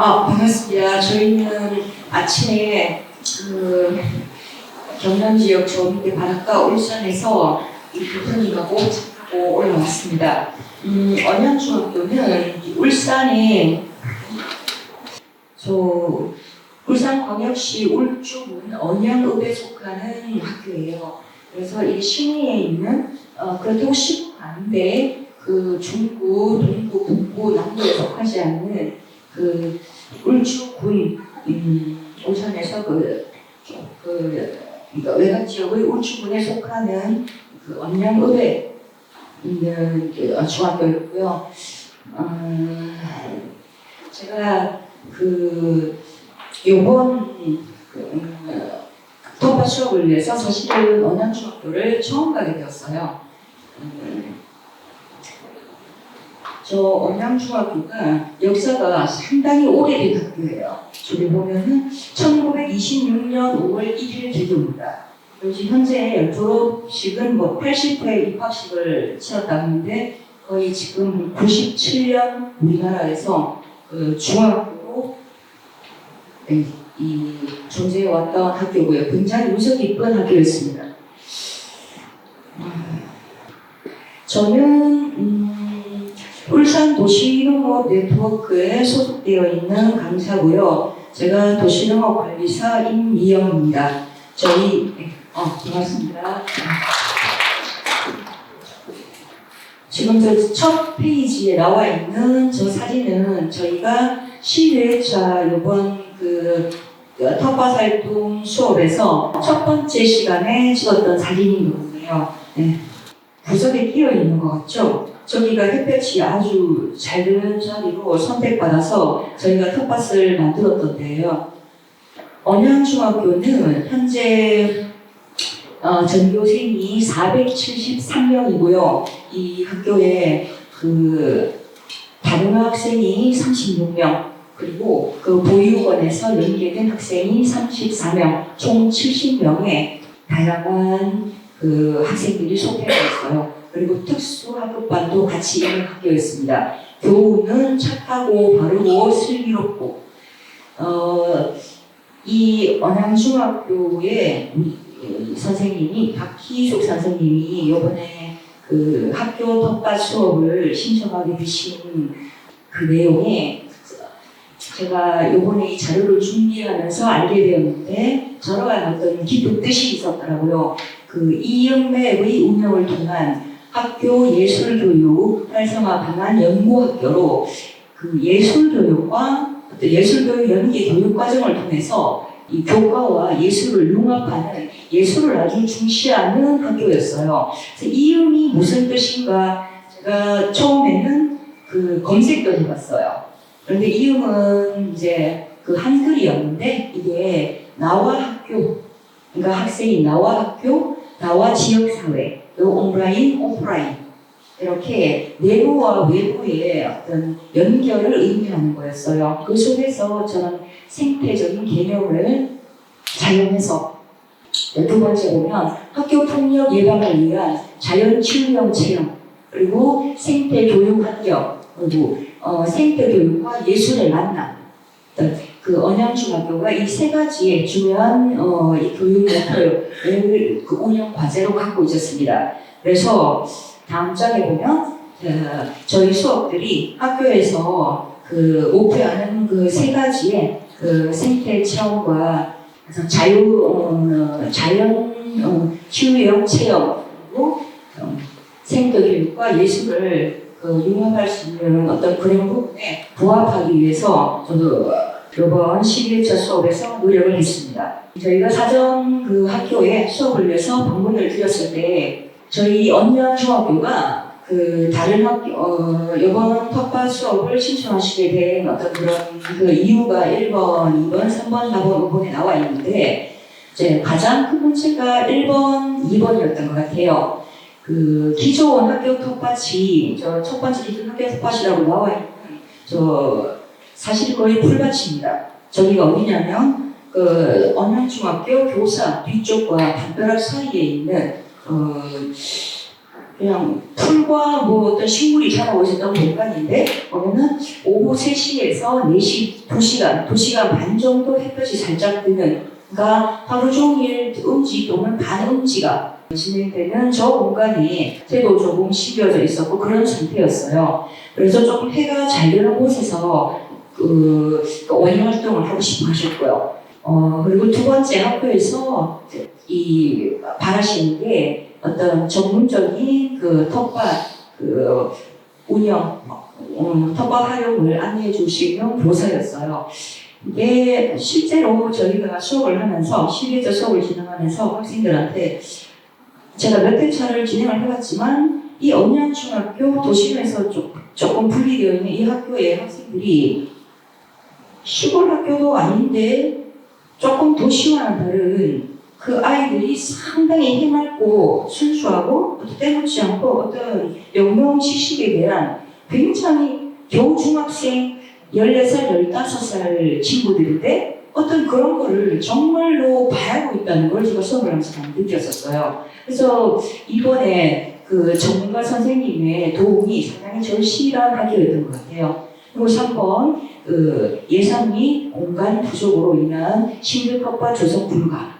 아, 반갑습니다. 저희는 아침에 그 경남 지역 저 밑에 바닷가 울산에서 이 교통님하고 하고 올라왔습니다. 음, 언양중학교는 이 울산에 저 울산광역시 울주군 언양읍에 속하는 학교예요. 그래서 이 시내에 있는 어, 그렇다고 시도 아닌데 그 중구, 동구, 북부, 남부에 속하지 않는 그 울주군 음, 울산에서 그, 그 그러니까 외곽 지역의 울주군에 속하는 그 있는 그 중학교였고요. 음, 제가 그 요번 그, 음, 통과 수업을 위해서 사실은 언양중학교를 처음 가게 되었어요. 음, 저 언양중학교가 역사가 상당히 오래된 학교예요. 저기 보면은 1926년 5월 1일 개교입니다. 그리고 지금 현재 졸업식은 뭐 80회 입학식을 치렀다고 하는데 거의 지금 97년 우리나라에서 그 중학교로 이, 이 존재해 왔던 학교고요. 굉장히 유서 깊은 학교였습니다. 음, 저는 음, 울산 도시농업 네트워크에 소속되어 있는 강사고요. 제가 도시농업 관리사 임미영입니다. 저희 어 반갑습니다. 지금 저 첫 페이지에 나와 있는 저 사진은 저희가 시회차 이번 그 텃밭활동 수업에서 첫 번째 시간에 찍었던 사진이거든요. 네. 구석에 끼어 있는 것 같죠? 저기가 햇볕이 아주 잘 드는 자리로 선택받아서 저희가 텃밭을 만들었던 데예요. 언양중학교는 현재 어, 전교생이 473명이고요. 이 학교에 그 다른 학생이 36명, 그리고 그 보육원에서 연계된 학생이 34명, 총 70명의 다양한 그 학생들이 속해져 있어요. 그리고 특수학급반도 같이 있는 학교였습니다. 교우는 착하고 바르고 슬기롭고 어, 이 언양중학교의 선생님이 박희숙 선생님이 이번에 그 학교 텃밭 수업을 신청하게 되신 그 내용에 제가 요번에 이 자료를 준비하면서 알게 되었는데 저러한 어떤 깊은 뜻이 있었더라고요. 그 이영매의 운영을 통한 학교 예술교육 활성화 방안 연구학교로 그 예술교육과 예술교육 연계 교육 과정을 통해서 이 교과와 예술을 융합하는 예술을 아주 중시하는 학교였어요. 이음이 무슨 뜻인가 제가 처음에는 그 검색도 해봤어요. 그런데 이음은 이제 그 한글이었는데 이게 나와 학교, 그러니까 학생이 나와 학교, 나와 지역사회, 그리고 온라인, 오프라인 이렇게 내부와 외부의 어떤 연결을 의미하는 거였어요. 그 속에서 저는 생태적인 개념을 사용해서 두 번째 보면 학교 폭력 예방을 위한 자연 치유형 체험 그리고 생태 교육 환경 그리고 어, 생태 교육과 예술의 만남 그 언양중학교가 이 세 가지의 중요한 어, 이 교육 목표를 그 운영 과제로 갖고 있었습니다. 그래서 다음 장에 보면 어, 저희 수업들이 학교에서 그 목표하는 그 세 가지의 그 생태 체험과 자유 어, 자연 어, 치유형 체험 그리고 어, 생태 교육과 예술을 그 융합할 수 있는 어떤 그런 부분에 부합하기 위해서 저도 이번 12회차 수업에서 노력을 했습니다. 저희가 사전 그 학교에 수업을 위해서 방문을 드렸을 때 저희 언양 중학교가 그 다른 학교 어, 이번 텃밭 수업을 신청하시게 된 어떤 그런 그 이유가 1번, 2번, 3번, 4번, 5번에 나와 있는데 이제 가장 큰 문제가 1번, 2번이었던 것 같아요. 그 기존 학교 텃밭이 저 첫 번째 기존 학교 텃밭이라고 나와 있는 저 사실 거의 풀밭입니다. 저기가 어디냐면 그 언양중학교 교사 뒤쪽과 담벼락 사이에 있는 어, 그냥 풀과 뭐 어떤 식물이 자라고 있었던 공간인데 보면은 오후 3시에서 4시, 2시간, 2시간 반 정도 햇볕이 살짝 드는 그러니까 하루 종일 음지 또는 반음지가 진행되는 저 공간이 새도 조금 식혀져 있었고 그런 상태였어요. 그래서 조금 해가 잘 되는 곳에서 그, 그 원예 활동을 하고 싶어 하셨고요. 어, 그리고 두 번째 학교에서 이 바라시는 게 어떤 전문적인 그 텃밭 그 운영, 음, 텃밭 활용을 안내해 주시는 교사였어요. 이게 실제로 저희가 수업을 하면서 실내적 수업을 진행하면서 학생들한테 제가 몇대 차를 진행을 해봤지만 이 언양중학교 도심에서 조, 조금 분리되어 있는 이 학교의 학생들이 시골 학교도 아닌데 조금 도시와는 다른 그 아이들이 상당히 해맑고 순수하고 또 때묻지 않고 어떤 영명 지식에 대한 굉장히 겨우 중학생 14살, 15살 친구들인데 어떤 그런 거를 정말로 바라고 있다는 걸 제가 수업을 하면서 느꼈었어요. 그래서 이번에 그 전문가 선생님의 도움이 상당히 절실한 학교였던 것 같아요. 그리고 3번 그 예산 및 공간 부족으로 인한 신들컵과 조성 불가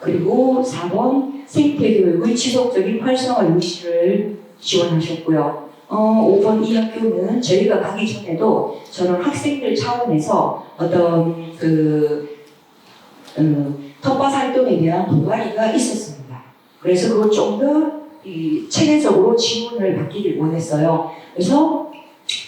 그리고 4번 생태교육의 지속적인 활성화 유치를 지원하셨고요. 어, 5번 이 학교는 저희가 가기 전에도 저는 학생들 차원에서 어떤 그 음, 텃밭 활동에 대한 동아리가 있었습니다. 그래서 그걸 좀더 이 체계적으로 지원을 받기를 원했어요. 그래서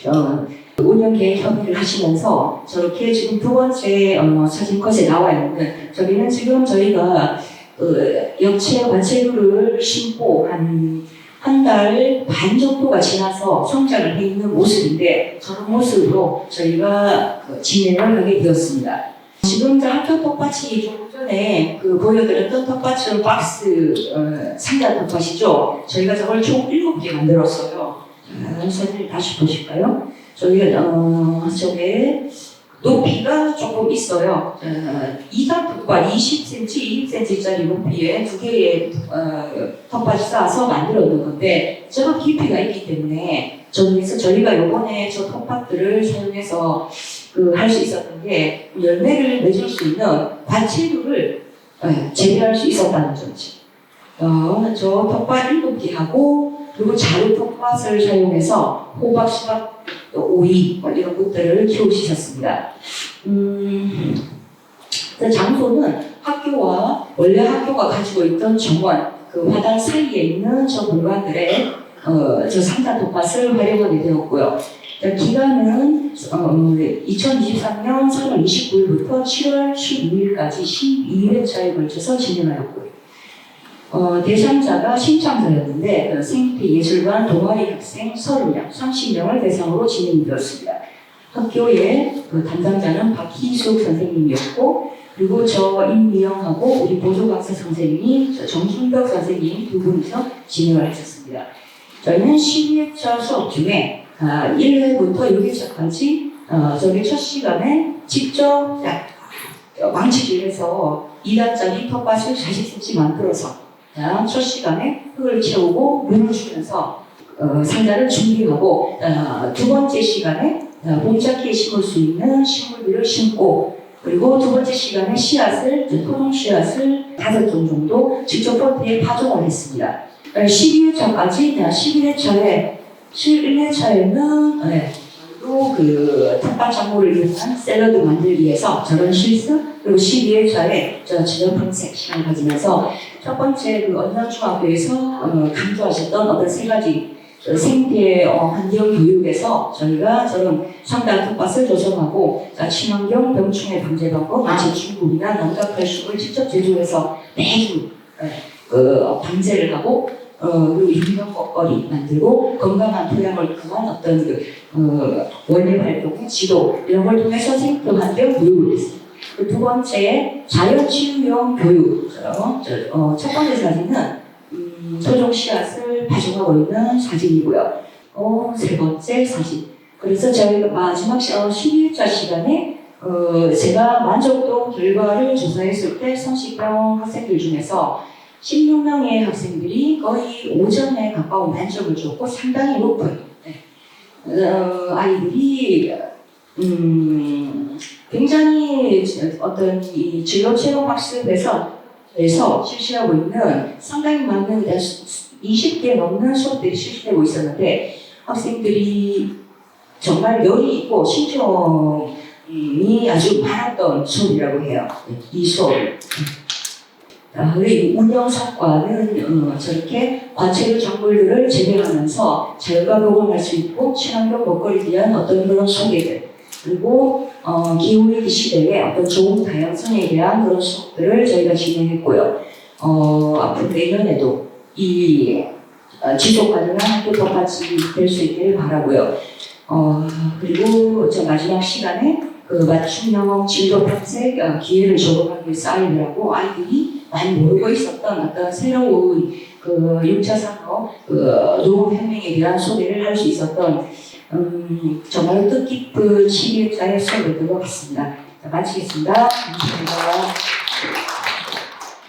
어, 운영 계획 협의를 하시면서 저렇게 지금 두 번째 어, 사진 컷에 나와 있는 저기는 지금 저희가 그 역체 관체류를 심고 한 한 달 반 정도가 지나서 성장을 해 있는 모습인데 저런 모습으로 저희가 그 진행을 하게 되었습니다. 지금 저 학교 텃밭이 좀 전에 그 보여드렸던 텃밭은 박스 어, 상자 텃밭이죠. 저희가 저걸 총 7개 만들었어요. 자, 사진을 다시 보실까요? 저희가 어, 저게 높이가 조금 있어요. 어, 이단폭과 20cm, 20cm짜리 높이에 두 개의 어, 텃밭이 쌓아서 만들어 놓은 건데 저런 깊이가 있기 때문에 저기서 저희가 요번에 저 텃밭들을 사용해서 그 할 수 있었던 게 열매를 맺을 수 있는 관체류를 어, 재배할 수 있었다는 점이죠. 어, 저 텃밭 7개하고 그리고 자루 텃밭을 사용해서 호박, 수박, 또 오이 뭐 이런 것들을 키우셨습니다. 음, 그 장소는 학교와 원래 학교가 가지고 있던 정원 그 화단 사이에 있는 저 공간들에 어, 저 상단 텃밭을 활용하게 되었고요. 자, 기간은 어, 2023년 3월 29일부터 7월 12일까지 12회차에 걸쳐서 진행하였고요. 어, 대상자가 신청자였는데 어, 생태예술관 동아리 학생 30명, 30명을 대상으로 진행되었습니다. 학교의 그 담당자는 박희숙 선생님이었고 그리고 저 임미영하고 우리 보조강사 선생님이 저 정순덕 선생님 두 분이서 진행을 하셨습니다. 저희는 12회차 수업 중에 아, 1회부터 6회차까지 어, 저희 첫 시간에 직접 야, 왕치기를 해서 2단짜리 텃밭을 40cm 만들어서 자, 첫 시간에 흙을 채우고 물을 주면서 어, 상자를 준비하고 어, 두 번째 시간에 어, 봄작기에 심을 수 있는 식물들을 심고 그리고 두 번째 시간에 씨앗을 토종 씨앗을 다섯 종 정도 직접 포트에 파종을 했습니다. 12회 차까지 11회 차에 11회 차에는 네, 또그 텃밭 작물을 이용한 샐러드 만들기 위해서 저런 실습 그리고 12회차에 저 탐색 시간을 가지면서 첫 번째 그 언남중학교에서 어, 강조하셨던 어떤 세 가지 어, 생태 어, 환경 교육에서 저희가 저런 상당 텃밭을 조성하고 자, 친환경 병충해 방제 방법, 마치 중국이나 농작팔숙을 직접 제조해서 매주 예, 그 방제를 하고 어, 그리고 유명 먹거리 만들고 건강한 토양을 통한 어떤 그 어, 원예 활동, 지도 이런 걸 통해서 환경 교육을 했습니다. 그두 번째 자연 치유형 교육처럼 저, 어, 첫 번째 사진은 음, 토종 씨앗을 파종하고 있는 사진이고요. 어, 세 번째 사진. 그래서 저희가 마지막 시, 어, 12일차 시간에 어, 제가 만족도 결과를 조사했을 때 30명 학생들 중에서 16명의 학생들이 거의 5점에 가까운 만점을 줬고 상당히 높은 네. 어, 아이들이 음, 굉장히 어떤 이 진로 체험 학습에서 에서 실시하고 있는 상당히 많은 20개 넘는 수업들이 실시되고 있었는데 학생들이 정말 열이 있고 신청이 아주 많았던 수업이라고 해요. 이 수업. 아, 이 운영 성과는 어, 저렇게 과체류 작물들을 재배하면서 자연과 교감할 수 있고 친환경 먹거리에 대한 어떤 그런 소개들 그리고 어, 기후위기 시대에 어떤 좋은 다양성에 대한 그런 수업들을 저희가 진행했고요. 어, 앞으로 내년에도 이 어, 지속 가능한 학교 똑같이 될 수 있기를 바라고요. 어, 그리고 저 마지막 시간에 그 맞춤 영어 진도 탐색 어, 기회를 제공하기 위해서 아이들하고 아이들이 많이 모르고 있었던 어떤 새로운 그 6차 산업 그 농업혁명에 대한 소개를 할 수 있었던 음, 정말 뜻깊은 시기자의 수업을 들어봤습니다. 자, 마치겠습니다. 감사합니다.